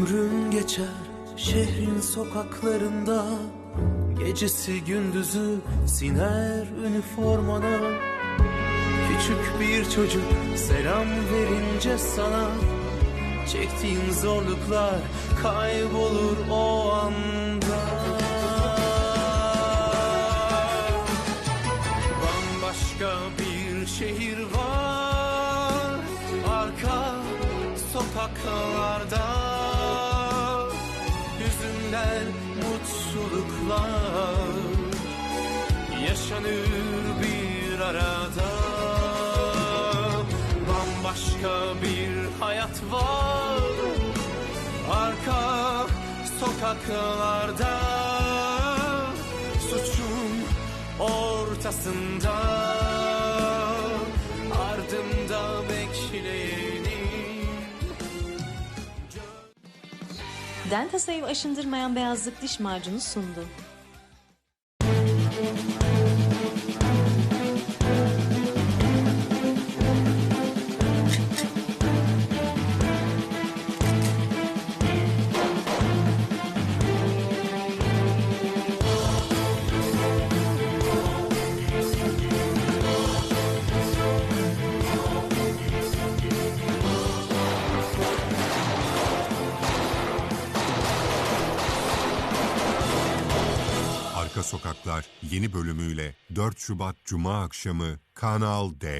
Ömrün geçer şehrin sokaklarında Gecesi gündüzü siner üniformana. Küçük bir çocuk selam verince sana Çektiğin zorluklar kaybolur o anda. Bambaşka bir şehir var Arka sokaklarda mutluluklar Yaşanır bir arada Bambaşka bir hayat var Arka sokaklarda Suçun ortasında Ardımda bekleyenin Dentasayı aşındırmayan beyazlık diş macunu sundu. Sokaklar yeni bölümüyle 4 Şubat Cuma akşamı Kanal D.